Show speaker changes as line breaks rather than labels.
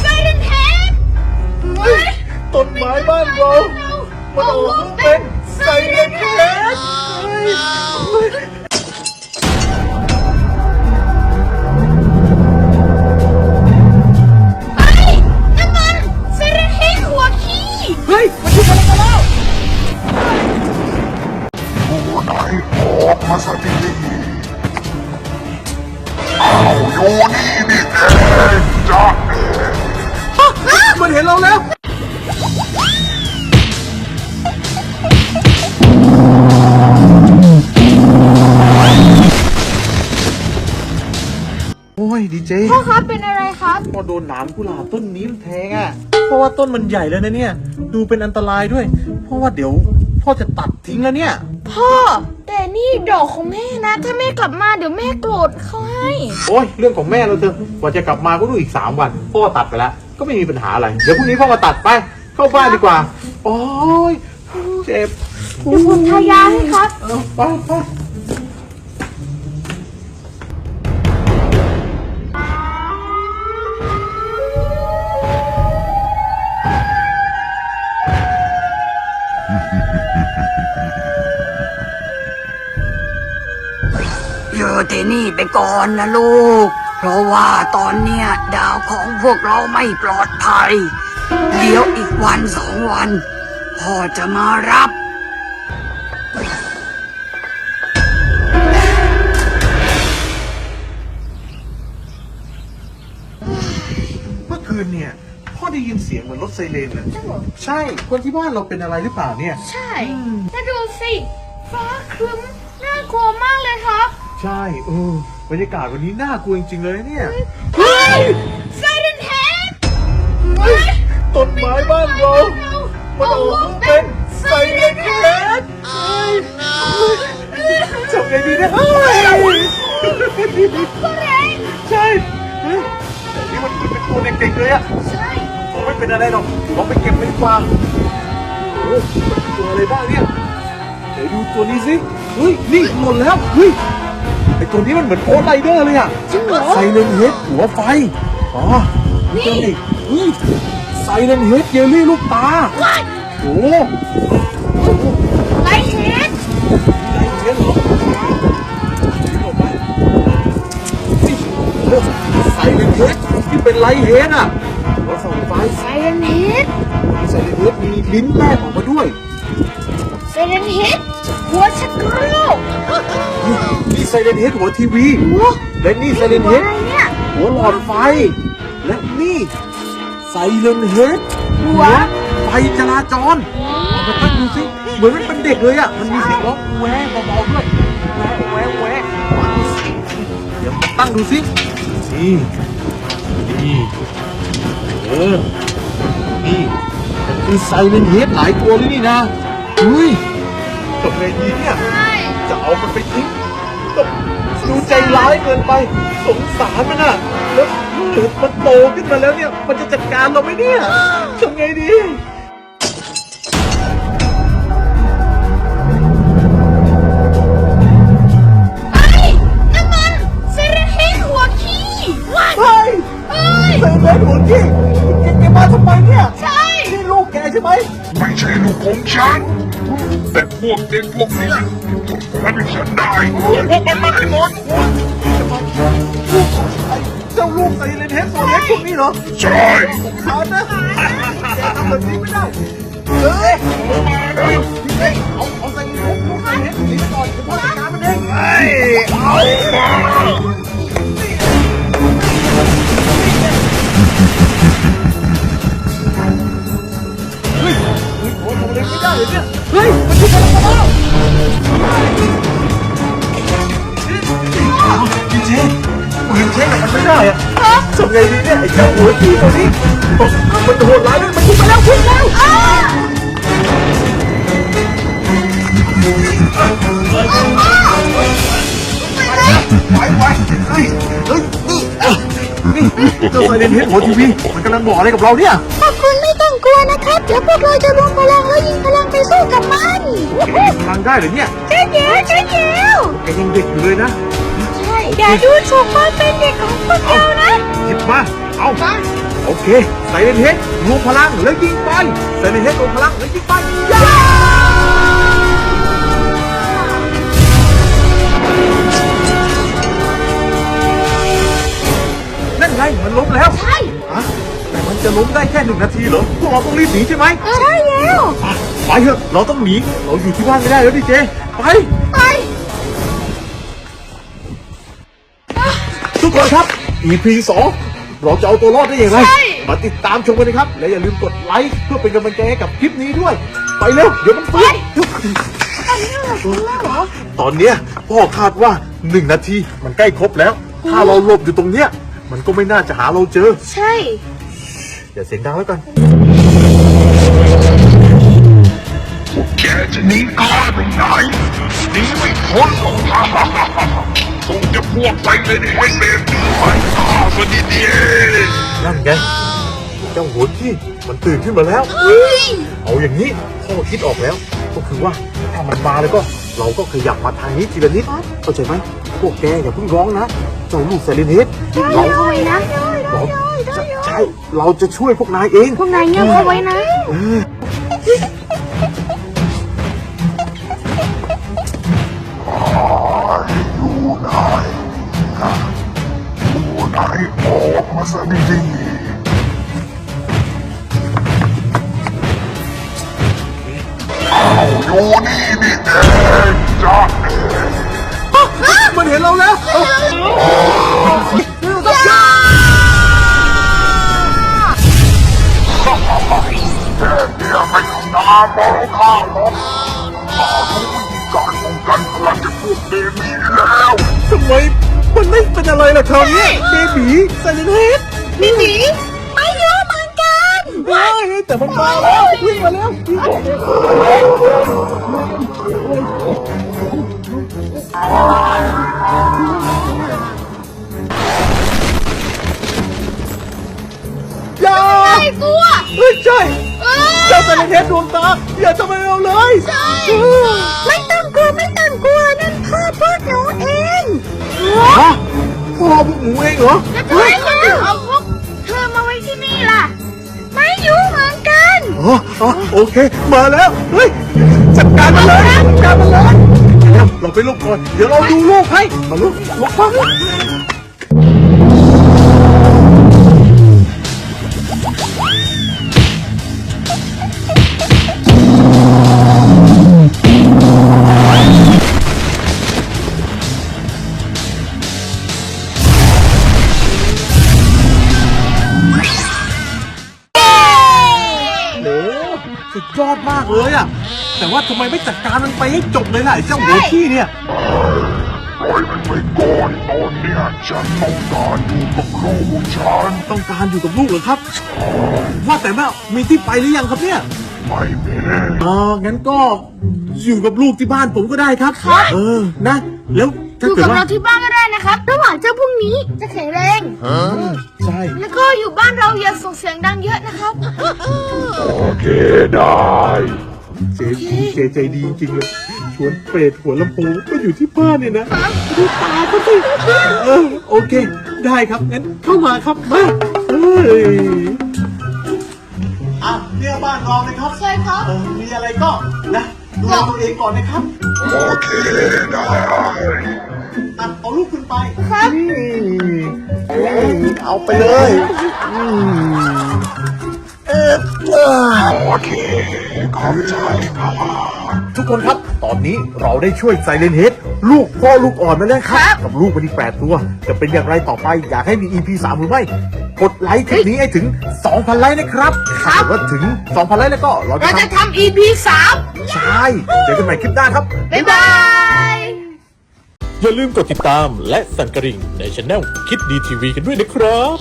ไซเรนเฮด
ต้นไม้บ้านเรา มันออกมาเป็นไซเรนเฮด
เเจพ่อครับเป็นอะไรครับ
พอโดนหนามกุหลาบต้นนี้มันแทงอะ เพราะว่าต้นมันใหญ่แล้วนะเนี่ย ดูเป็นอันตรายด้วย เพราะว่าเดี๋ยวพ่อจะตัดทิ้งแล้วเนี่ย
พ่อ แต่นี่ดอกของแม่นะ ถ้าแม่กลับมาเดี๋ยวแม่โกรธเขาให้
โอ้ยเรื่องของแม่เราเถอะกว่าจะกลับมาก็ดูอีกสามวัน พ่อตัดไปแล้ว ก็ไม่มีปัญหาอะไร เดี๋ยวพรุ่งนี้พ่อมาตัดไป เข้าบ้านดีกว่า โอ้ยเจ็บ
เดี๋ยวผมทายาให้ครับ
เอาไปไป
ก่อนนะลูก เพราะว่าตอนเนี้ยดาวของพวกเราไม่ปลอดภัย เดี๋ยวอีกวันสองวัน พ่อจะมารับ
เมื่อคืนเนี่ย พ่อได้ยินเสียงเหมือนรถไซเรนเลยใช่ คนที่บ้านเราเป็นอะไรหรือเปล่าเนี่ย
ใช่แล้วดูสิ ฟ้าครึ้มน่ากลัวมากเลยครับ
ใช่เออ บรรยากาศวันนี้น่ากลัวจริงๆเลยเนี่ย
เฮ้ยไซเรนเฮด
ต้นไม้บ้านเรามันออกมาเป็นไซเรนเฮดทำไงดีเนี่ยเฮ้ยใช่เฮ้ยแต่นี่มันเป็นตัวเด็กๆเลยอะ
ใช่
ผมไม่เป็นอะไรหรอกลองไปเก็บมันดีกว่าโอ้โหมันคือตัวอะไรบ้างเนี่ยเดี๋ยวดูตัวนี้สิเฮ้ยนี่หล่นแล้วเฮ้ยไอตัวนี้มันเหมือนโอไรเดอร์เลยอะ
จริงเหรอ
ไซเรนเฮดหัวไฟ อ๋อนี่นี่เฮ้ยไซเรนเฮดเยลลี่ลูกตา
ว้าย
โอ้
ไลท์เฮด
ไซเรนเฮดเหรอนี่ออกไปนี่เลือกไซเรนเฮดที่เป็นไลท์เฮดอะหัวส่องไฟ
ไซเรนเฮด
ไซเรนเฮดมีลิ้นแรกออกมาด้วย
ไซเรนเฮดหัวชักโครก
นี่ไซเรนเฮดหัวทีวี
หัว
และนี่ไซเรน
หั
เฮ
ว
ด
อะไรเนี่ย
หัวหลอดไฟ และนี่ไซเรนเฮด
หัว
ไฟจราจรเอามาตั้งดูสิเหมือนมันเป็นเด็กเลยอะ มันมีเสียงร้องแหวะเบาๆด้วยแหวะแหวะแหวะเดี๋ยวมาตั้งดูสินี่นี่เออนี่มันคือไซเรนเฮดหลายตัวเลยนี่นะเฮ้ยทำไงดีเนี่ย
ใช่
จะเอามันไปทิ้ง ดูใจร้ายเกินไป สงสารมันอะแล้วเกิดมันโตขึ้นมาแล้วเนี่ย มันจะจัดการเราไหมเนี่ยทำไงดี
พวกเด็กพวกนี้ยต้องการให้ฉันได้พวกมันมาให้หมด
จะมาลูกไอ้เจ้าลูกไซเลนเฮดตัวเล็กพวกนี้เหรอ
ใช่
สงสารนะแกทำแบบนี้ไม่ได้เฮ้ยเฮ้ยเอาเอาไซเลนเฮดลูกไซเลนเฮดหนีไปก่อนเดี๋ยวพ่อจัดการมันเอง
ไอ้เอามา
เฮ้ยเฮ้ยโอ้ทำอะไรไม่ได้เลยเนี่ย เฮ้ยมันคืออะไรกันแล้วพี่เจปืนเช็คมันไม่ได้อะทำไงดีเนี่ยไอ้เจ้าหัวจีตัวนี้มันโหดร้ายด้วยมันยิงมาแล้วพุ่งแล้วไปไปเฮ้ยเฮ้ยนี่นี่เจ้าไซเรนเฮดหัวทีวีมันกำลังบอกอะไรกับเราเนี่ย
พวกคุณไม่ต้อง กลัวนะครับ เดี๋ยวพวกเราจะรวมพลังแล้วยิงพลังไปสู้กับมัน
แกมีพลังได้เหรือเนี่ย
ใช่เดี๋ยวใช่เดี๋ยว
แกยังเด็กอยู่เลยนะ
ใช่อย่าดูถูกความเป็นเด็กของพวกเรานะ
หยิบมา เอา
มา
โอเคไซเลนเฮดรวมพลังแล้วยิงไปไซเลนเฮดรวมพลังแล้วยิงไปยานั่นไงมันล้มแล้ว
ใช่
ฮะแต่ มันจะล้มได้แค่หนึ่งนาทีเหรอ พวกเราต้องรีบหนีใช่ไหม
ใช่แล้ว
อะไปเถอะ เราต้องหนี เราอยู่ที่บ้านไม่ได้แล้วดิเจ ไป
ไป
ทุกคนครับ EP 2เราจะเอาตัวรอดได้อย่างไรมาติดตามชมกันนะครับ และอย่าลืมกดไลค์เพื่อเป็นกำลังใจให้กับคลิปนี้ด้วย ไปเร็ว เดี๋ยวมันฟื้น
อันนี้เหรอคุณแม่เหรอ
ตอนเนี้ยพ่อคาดว่า1นาทีมันใกล้ครบแล้ว ถ้าเราหลบอยู่ตรงเนี้ย มันก็ไม่น่าจะหาเราเจอ
ใช่
อย่าเสียงดังแล้วกัน
แกจะหนีข้าไปไหนหนีไม่พ้นหรอกฮ่าฮ่าฮ่าฮ่าคงจะพวกไปเลยในเฮเบนไปฆ่าซะดี
นั่นไงเจ้าหัวที่มันตื่นขึ้นมาแล้ว
เฮ้ย
เอาอย่างนี้พ่อคิดออกแล้ว ก็คือว่าถ้ามันมาแล้วก็เราก็ขยับมาทางนี้ทีละนิดเข้าใจไหมพวกแกอย่าเพิ่งร้องนะเจ้าลูกเซเลนเฮดเรา
เอาไว้นะ
เราจะใช่ เราจะช่วยพวกนายเอง
พวกนายเงียบเอาไว้นะ
ๆไหนออกมาซะดีๆเอาอยู่นี่นี่เองจ้าเอ๋
มันเห็นเราแล้ว
ยไม่ทำนาบอข้าหรอกข้ารู้วิธีการป้องกันพลังจากพวกเดมี่แล้ว
ทำไมมันไม่เป็นอะไรล่ะคราวนี้เบบีเซเลนเฮด
มีหมีไม่เยอะเหมือนกัน
ว้ายแต่มันมาแล้ววิ่งมาแล้วอย่า
ไอ้กลัว
เฮ้ยใช่ จ้าเซเลนเฮดดวงตาอย่าทำอะไรเราเลย
ไม่ต้องกลัวไม่ต้องกลัวนั่นพ่อพวกหนูเอง
ฮะพ่อพวกหนูเองเหรอ
แล้วทำไมถึงเอาพวกเธอมาไว้ที่นี่ล่ะ ไม่อยู่เหมือนกัน
อ๋ออ๋อโอเค มาแล้วเฮ้ยจัดการมันเลยจัดการมันเลยเดี๋ยวเราไปลูกก่อนเดี๋ยวเราดูลูกให้มาลูกลูกฟัง สุดยอดมากเลยอะแต่ว่าทำไมไม่จัดการมันไปให้จบเลยล่ะไอ้เจ้าหัวขี้เนี่ย
ปล่อยมันไปก่อนตอนเนี้ยฉันต้องการอยู่กับลูกฉัน
ต้องการอยู่กับลูกเหรอครับ ว่าแต่ว่ามีที่ไปหรือยังครับเนี่ย
ไม่มี
อ๋องั้นก็อยู่กับลูกที่บ้านผมก็ได้ครับ เออนะ แล้ว
อ
ถ้า
ยู่
เกิด
กับ
ว่า
เราที่บ้านก็ได้นะครับ ระหว่างเจ้าพรุ่งนี้จะแข็งแรง
ใช่
แล้วก็อยู่บ้านเราอย่าส่งเสียงดังเยอะนะครับ
โอเคได้
เจเจใจดีจริงๆเลยชวนเปรตหัวลำโพงก็อยู่ที่บ้านเนี่ยนะดูตาเขาสิเออโอเค ได้ครับงั้นเข้ามาครับมาเฮ้ยอะเนี่ยบ้านเรานะครับ
ใช่ครับ
เออมีอะไรก็นะดูแลตัวเองก่อนนะครับ
โอเค ได้
อะเอาลูกขึ้นไป
ครับ
นี่เอาไปเลยอืมเออเออ
โอเคขอบใจครับ
ทุกคนครับ ตอนนี้เราได้ช่วยไซเลนเฮดลูกพ่อลูกอ่อนมาแล้วครับ กับลูกมันอีกแปดตัว จะเป็นอย่างไรต่อไป อยากให้มี EP 3หรือไม่ กดไลค์คลิปนี้ให้ถึง 2,000 ไลค์นะครับถ้าเกิดว่าถึง 2,000 ไลค์แล้วก็เราจะ
เราจะ
ท
ทำ EP สามำ
ใช่เจอกันใหม่คลิปหน้าครับ
บ๊ายบาย
อย่าลืมกดติดตามและสั่นกระดิ่งในช anel คิดดีทีวีกันด้วยนะครับ